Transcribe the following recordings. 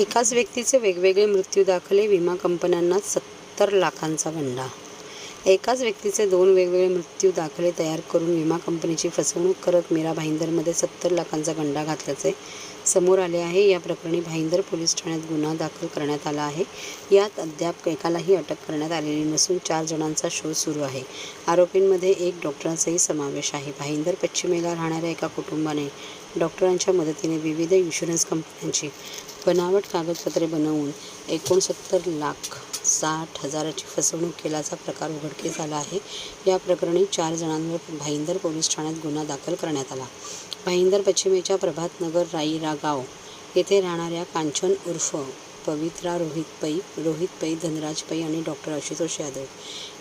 एकाच व्यक्तीचे वेगवेगळे मृत्यू दाखले विमा कंपन्यांना सत्तर लाखांचा गंडा एकाच व्यक्तीचे दोन वेगवेगळे मृत्यू दाखले तयार करून विमा कंपनीची फसवणूक करत मीरा भाईंदरमध्ये सत्तर लाखांचा गंडा घातल्याचे समोर आले आहे. या प्रकरणी भाईंदर पोलीस ठाण्यात गुन्हा दाखल करण्यात आला आहे. यात अद्याप एकालाही अटक करण्यात आलेली नसून चार जणांचा शोध सुरू आहे. आरोपींमध्ये एक डॉक्टरांचाही समावेश आहे. भाईंदर पश्चिमेला राहणाऱ्या एका कुटुंबाने डॉक्टरांच्या मदतीने विविध इन्शुरन्स कंपन्यांची बनावट कागदपत्रे बनवून एकोणसत्तर लाख साठ हजाराची फसवणूक केल्याचा प्रकार उघडकीस आला आहे. या प्रकरणी चार जणांवर भाईंदर पोलीस ठाण्यात गुन्हा दाखल करण्यात आला. भाईंदर पश्चिमेच्या प्रभातनगर राईरा गाव येथे राहणाऱ्या कांचन उर्फ पवित्रा रोहित पै रोहित पै धनराज पै आणि डॉक्टर आशुतोष यादव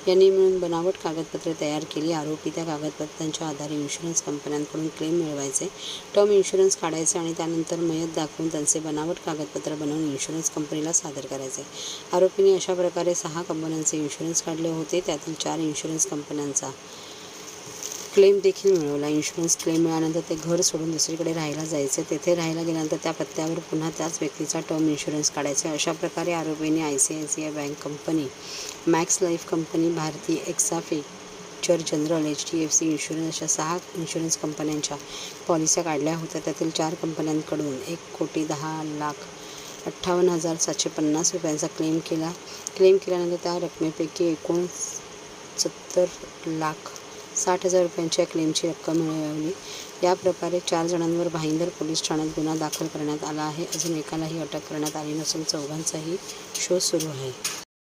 यांनी मिळून बनावट कागदपत्रे तयार केली. आरोपी त्या कागदपत्रांच्या आधारे इन्शुरन्स कंपन्यांकडून क्लेम मिळवायचे टर्म इन्शुरन्स काढायचे आणि त्यानंतर मयत दाखवून त्यांचे बनावट कागदपत्र बनवून इन्शुरन्स कंपनीला सादर करायचे. आरोपीने अशा प्रकारे सहा कंपन्यांचे इन्शुरन्स काढले होते. त्यातील चार इन्शुरन्स कंपन्यांचा क्लेम देखील मिळवला. इन्शुरन्स क्लेम मिळाल्यानंतर ते घर सोडून दुसरीकडे राहायला जायचे. तेथे राहायला गेल्यानंतर त्या पत्त्यावर पुन्हा त्याच व्यक्तीचा टर्म इन्शुरन्स काढायचे. अशा प्रकारे आरोपीने I C I C I bank company Max Life company भारतीय एक्साफेक्चर general H D F C insurance अशा सहा इन्शुरन्स कंपन्यांच्या पॉलिसी काढल्या होत्या. त्यातील चार कंपन्यांकडून एक कोटी दहा लाख अठ्ठावन्न हजार सातशे पन्नास रुपयांचा क्लेम केला. क्लेम केल्यानंतर त्या रकमेपैकी एकूण सत्तर लाख साठ हजार रुपयांच्या क्लेमची रक्कम मिळवली. या प्रकारे चार जणांवर भाईंदर पोलीस ठाण्यात गुन्हा दाखल करण्यात आला आहे. अजून एकालाही अटक करण्यात आली नसून चौघांचाही शोध सुरू आहे.